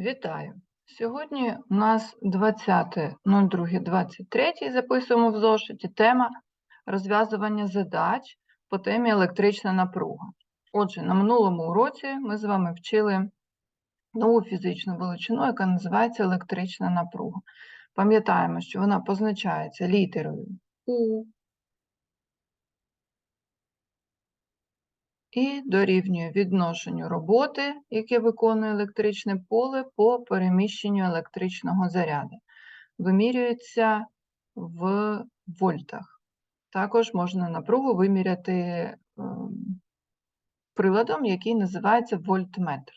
Вітаю! Сьогодні у нас 20.02.23 записуємо в зошиті тема розв'язування задач по темі електрична напруга. Отже, на минулому уроці ми з вами вчили нову фізичну величину, яка називається електрична напруга. Пам'ятаємо, що вона позначається літерою У і дорівнює відношенню роботи, яке виконує електричне поле по переміщенню електричного заряду. Вимірюється в вольтах. Також можна напругу виміряти ем, приладом, який називається вольтметр.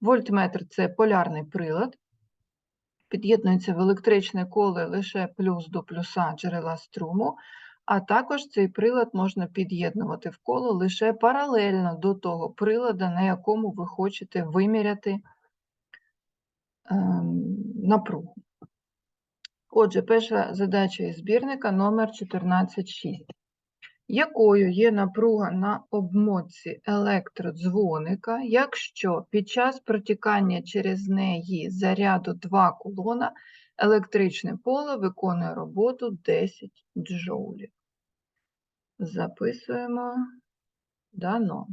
Вольтметр це полярний прилад, під'єднується в електричне коле лише плюс до плюса джерела струму, а також цей прилад можна під'єднувати в коло лише паралельно до того прилада, на якому ви хочете виміряти ем, напругу. Отже, перша задача із збірника номер 146. Якою є напруга на обмотці електродзвоника, якщо під час протікання через неї заряду 2 кулона електричне поле виконує роботу 10 джоулів? Записуємо дано.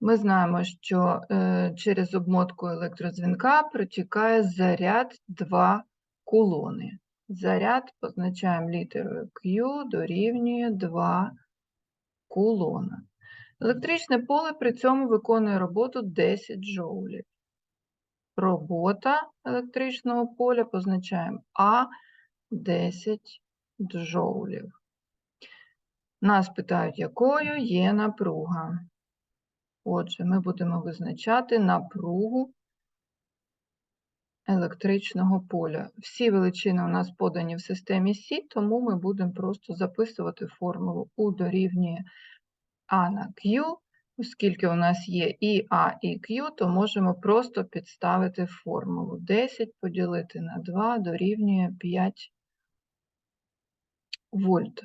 Ми знаємо, що е, через обмотку електродзвінка протікає заряд 2 кулони. Заряд позначаємо літерою Q дорівнює 2 кулона. Електричне поле при цьому виконує роботу 10 джоулів. Робота електричного поля позначаємо А 10 джоулів. Нас питають, якою є напруга. Отже, ми будемо визначати напругу електричного поля. Всі величини у нас подані в системі Сі, тому ми будемо просто записувати формулу У дорівнює А на Q. Оскільки у нас є і А, і Q, то можемо просто підставити формулу. 10 поділити на 2 дорівнює 5 вольт.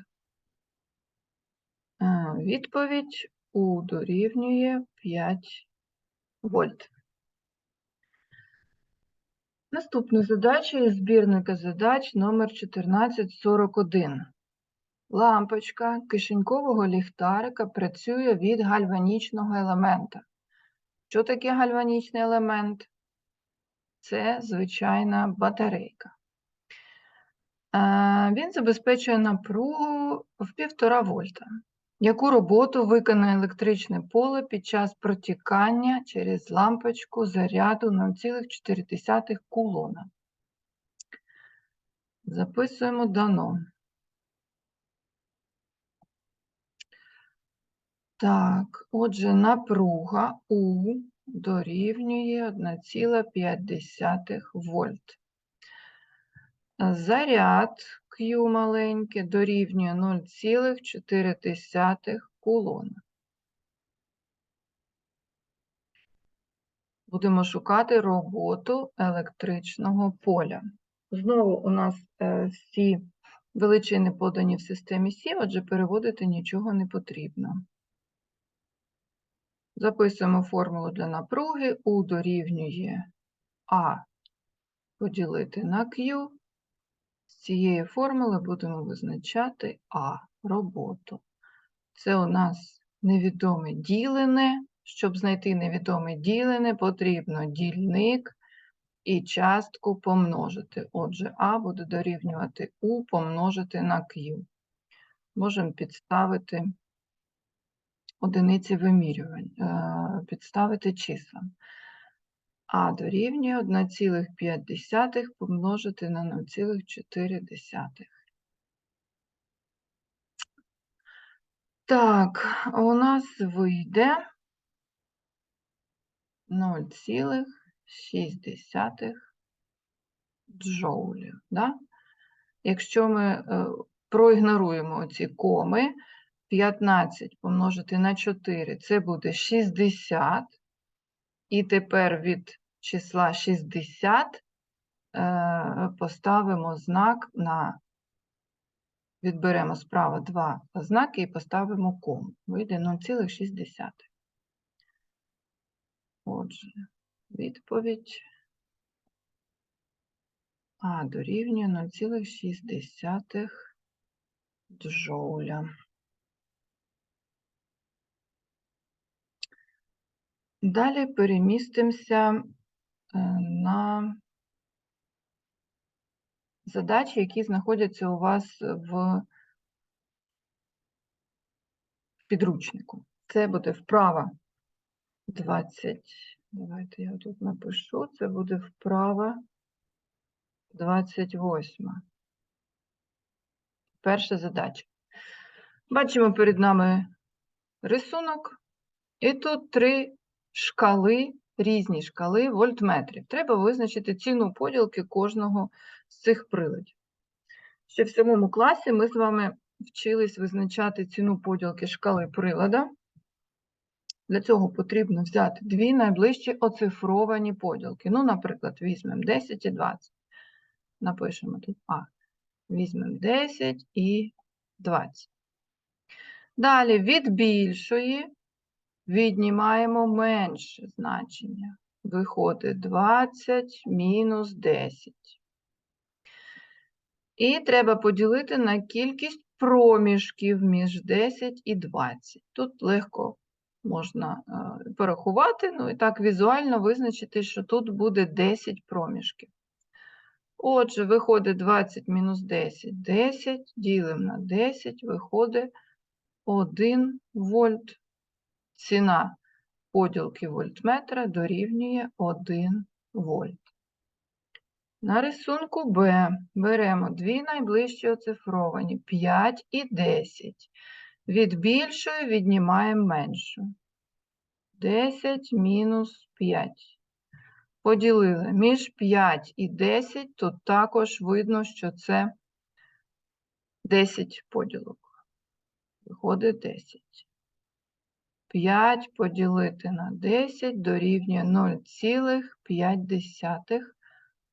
Відповідь У дорівнює 5 вольт. Наступна задача із збірника задач номер 1441. Лампочка кишенькового ліхтарика працює від гальванічного елемента. Що таке гальванічний елемент? Це звичайна батарейка. Він забезпечує напругу в 1,5 вольта. Яку роботу виконає електричне поле під час протікання через лампочку заряду 0,4 кулона? Записуємо дано. Так, отже, напруга У дорівнює 1,5 вольт. Заряд Q маленьке дорівнює 0,4 кулона. Будемо шукати роботу електричного поля. Знову у нас е, всі величини подані в системі Сі, отже, переводити нічого не потрібно. Записуємо формулу для напруги. У дорівнює А поділити на Q. Цієї формули будемо визначати А роботу. Це у нас невідоме ділене. Щоб знайти невідоме ділене, потрібно дільник і частку помножити. Отже, А буде дорівнювати У помножити на Q. Можемо підставити одиниці вимірювання, підставити числа. А дорівнює 1,5 помножити на 0,4. Так, у нас вийде 0,6 джоулів. Да? Якщо ми е, проігноруємо ці коми, 15 помножити на 4 це буде 60. І тепер від числа 60 е, поставимо знак на, відберемо справа два знаки і поставимо ком. Вийде 0,6. Отже, відповідь А дорівнює 0,6 джоуля. Далі перемістимося на задачі, які знаходяться у вас в підручнику. Це буде вправа 20. Давайте я тут напишу. Це буде вправа 28. Перша задача. Бачимо перед нами рисунок, і тут три шкали, різні шкали вольтметрів. Треба визначити ціну поділки кожного з цих приладів. Ще в сьомому класі ми з вами вчились визначати ціну поділки шкали прилада. Для цього потрібно взяти дві найближчі оцифровані поділки. Ну, наприклад, візьмемо 10 і 20. Напишемо тут А. Візьмемо 10 і 20. Далі від більшої віднімаємо менше значення. Виходить 20 мінус 10. І треба поділити на кількість проміжків між 10 і 20. Тут легко можна е, порахувати, ну і так візуально визначити, що тут буде 10 проміжків. Отже, виходить 20 мінус 10, 10, ділимо на 10, виходить 1 вольт. Ціна поділки вольтметра дорівнює 1 вольт. На рисунку Б беремо дві найближчі оцифровані 5 і 10. Від більшої віднімаємо меншу. 10 мінус 5. Поділили між 5 і 10, тут також видно, що це 10 поділок. Виходить 10. 5 поділити на 10 дорівнює 0,5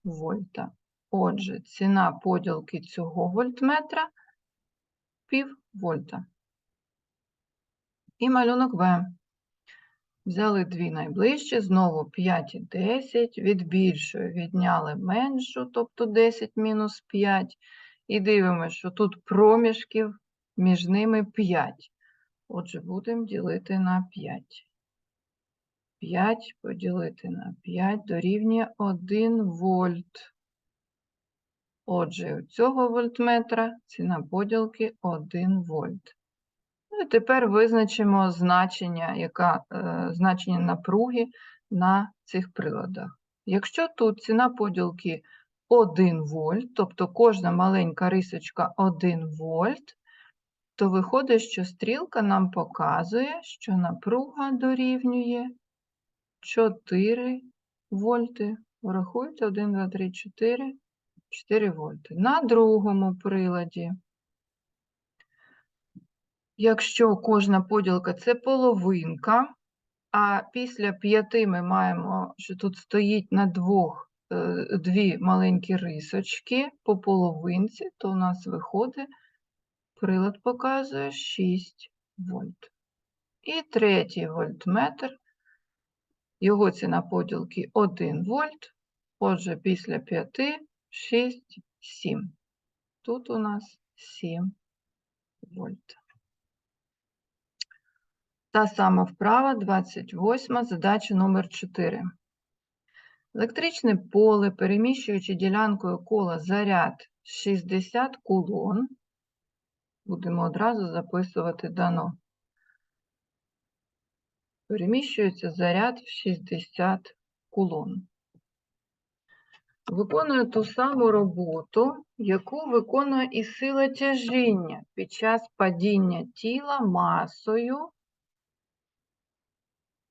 вольта. Отже, ціна поділки цього вольтметра пів вольта. І малюнок В. Взяли дві найближчі, знову 5 і 10, від більшої відняли меншу, тобто 10 мінус 5. І дивимося, що тут проміжків між ними 5. Отже, будемо ділити на 5. 5 поділити на 5 дорівнює 1 вольт. Отже, у цього вольтметра ціна поділки 1 вольт. Ну і тепер визначимо значення, яка, е, значення напруги на цих приладах. Якщо тут ціна поділки 1 вольт, тобто кожна маленька рисочка 1 вольт, то виходить, що стрілка нам показує, що напруга дорівнює 4 вольти. Врахуйте 1, 2, 3, 4, 4 вольти. На другому приладі, якщо кожна поділка це половинка, а після 5 ми маємо, що тут стоїть на двох е, дві маленькі рисочки по половинці, то у нас виходить Прилад показує 6 вольт. І третій вольтметр, його ціна поділки 1 вольт, отже, після 5, 6, 7. Тут у нас 7 вольт. Та сама вправа, 28, задача номер 4. Електричне поле, переміщуючи ділянкою кола заряд 60 кулон, Будемо одразу записувати дано. Переміщується заряд в 60 кулон. Виконує ту саму роботу, яку виконує і сила тяжіння під час падіння тіла масою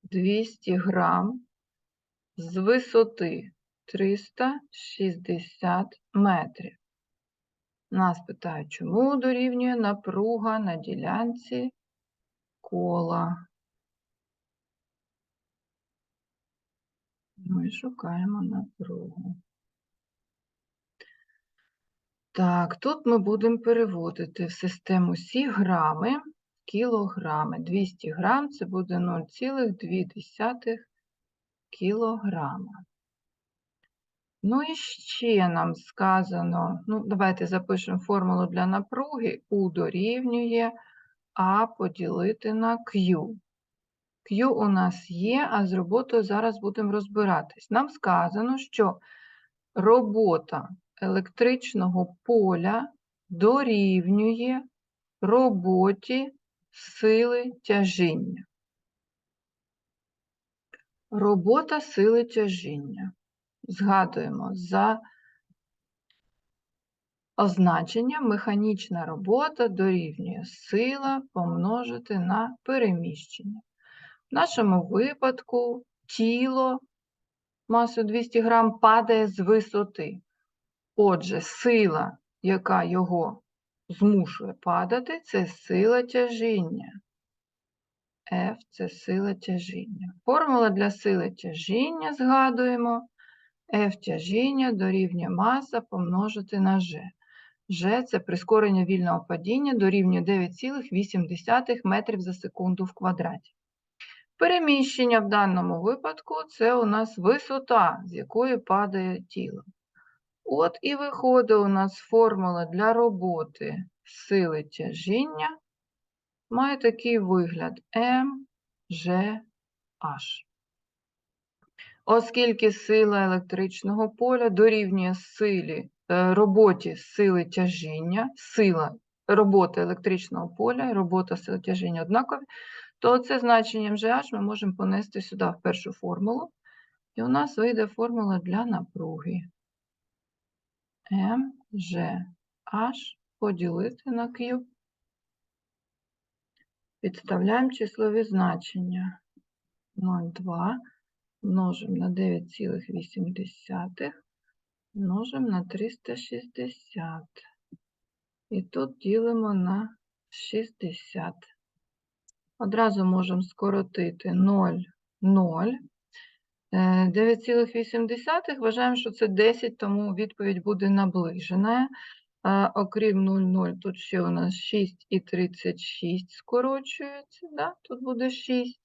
200 грам з висоти 360 метрів. Нас питають, чому дорівнює напруга на ділянці кола. Ми шукаємо напругу. Так, тут ми будемо переводити в систему Сі грами, кілограми. 200 грам це буде 0,2 кілограма. Ну і ще нам сказано, ну, давайте запишемо формулу для напруги. У дорівнює А поділити на Q. Q у нас є, а з роботою зараз будемо розбиратись. Нам сказано, що робота електричного поля дорівнює роботі сили тяжіння. Робота сили тяжіння. Згадуємо за означенням механічна робота дорівнює сила помножити на переміщення. В нашому випадку тіло масою 200 грам падає з висоти. Отже, сила, яка його змушує падати, це сила тяжіння. F – це сила тяжіння. Формула для сили тяжіння згадуємо. F тяжіння дорівнює маса помножити на G. G – це прискорення вільного падіння дорівнює 9,8 метрів за секунду в квадраті. Переміщення в даному випадку це у нас висота, з якої падає тіло. От і виходить у нас формула для роботи сили тяжіння. Має такий вигляд МЖH. Оскільки сила електричного поля дорівнює силі, е, роботі сили тяжіння, сила роботи електричного поля і робота сили тяжіння однакові, то це значенням GH ми можемо понести сюди в першу формулу, і у нас вийде формула для напруги. MGH поділити на Q. Підставляємо числові значення. 0,2 множимо на 9,8, множимо на 360. І тут ділимо на 60. Одразу можемо скоротити 0, 0. 9,8 вважаємо, що це 10, тому відповідь буде наближена. А, окрім 0,0, тут ще у нас 6 і 36 скорочується, да? тут буде 6.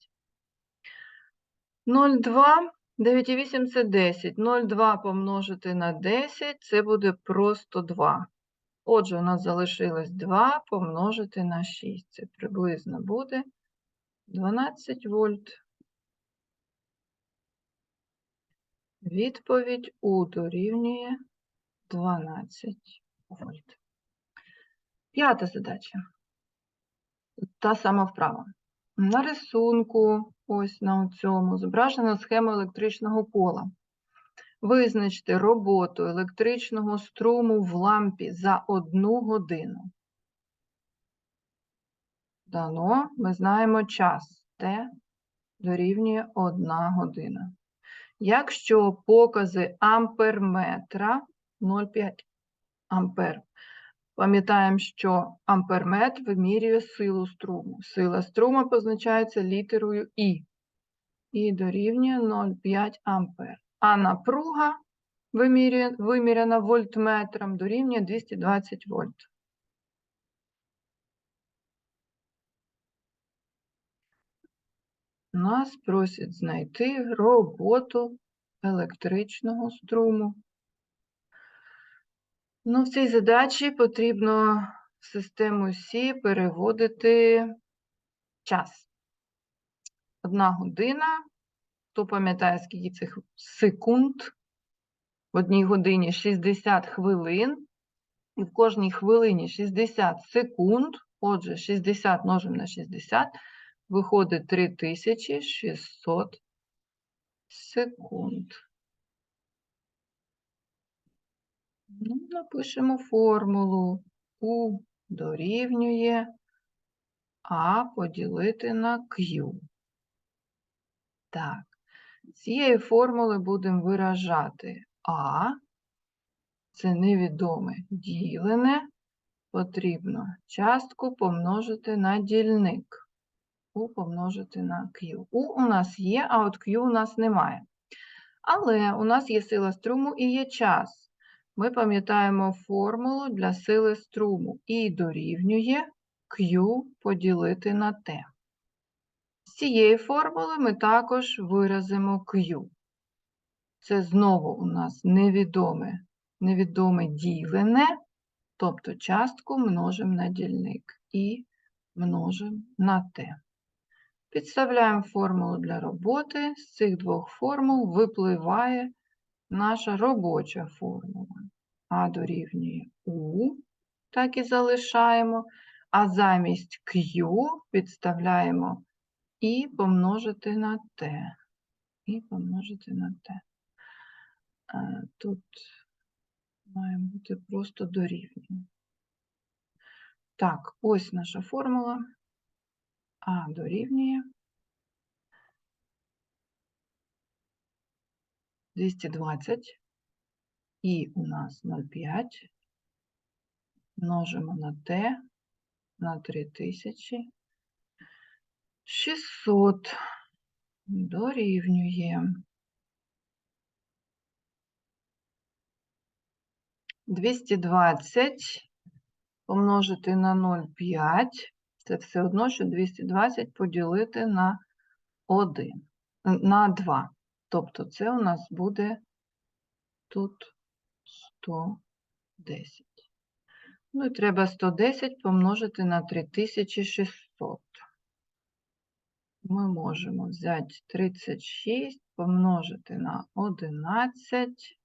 0,2, 9,8 це 10. 0,2 помножити на 10 це буде просто 2. Отже, у нас залишилось 2 помножити на 6. Це приблизно буде 12 вольт. Відповідь У дорівнює 12 вольт. П'ята задача. Та сама вправа. На рисунку, ось на цьому, зображена схема електричного пола. Визначте роботу електричного струму в лампі за одну годину. Дано, ми знаємо час. Т дорівнює 1 година. Якщо покази амперметра 0,5 ампер, пам'ятаємо, що амперметр вимірює силу струму. Сила струму позначається літерою І. І дорівнює 0,5 ампер. А напруга виміряна вольтметром дорівнює 220 вольт. Нас просять знайти роботу електричного струму. Ну, в цій задачі потрібно в систему Сі переводити час. Одна година. Хто пам'ятає, скільки цих секунд? В одній годині 60 хвилин. І в кожній хвилині 60 секунд. Отже, 60 множимо на 60 виходить 3600 секунд. Ну, Напишемо формулу У дорівнює А поділити на Q. Так, цієї формули будемо виражати А, це невідоме ділене, потрібно частку помножити на дільник. U помножити на Q. U у нас є, а от Q у нас немає. Але у нас є сила струму і є час. Ми пам'ятаємо формулу для сили струму. І дорівнює Q поділити на T. З цієї формули ми також виразимо Q. Це знову у нас невідоме, невідоме ділене, тобто частку множимо на дільник і множимо на t. Підставляємо формулу для роботи. З цих двох формул випливає наша робоча формула. А дорівнює У, так і залишаємо, а замість Q підставляємо і помножити на T. І помножити на. Е, Тут має бути просто дорівнює. Так, ось наша формула. А дорівнює 220. І у нас 0,5. Множимо на Т на 3000. 600 дорівнює 220 помножити на 0,5. Це все одно, що 220 поділити на 1, на 2. Тобто це у нас буде тут 110. Ну і треба 110 помножити на 3600. Ми можемо взяти 36, помножити на 11.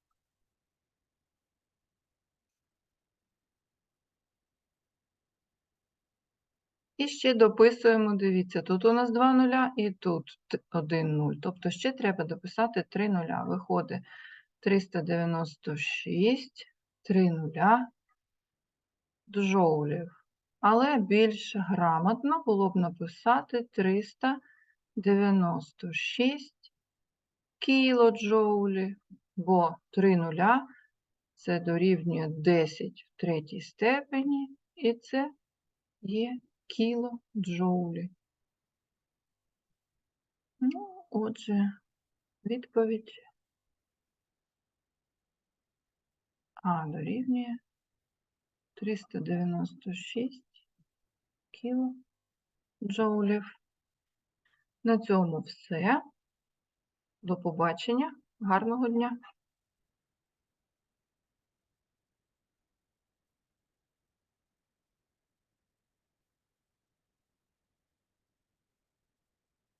І ще дописуємо, дивіться, тут у нас 2 нуля і тут 1 нуль. Тобто ще треба дописати 3 нуля. Виходить 396, 3 нуля джоулів. Але більш грамотно було б написати 396 кілоджоулів, бо 3 нуля це дорівнює 10 в третій степені, і це є кілоджоулі. Ну, отже, відповідь А дорівнює 396 кілоджоулів. На цьому все. До побачення. Гарного дня!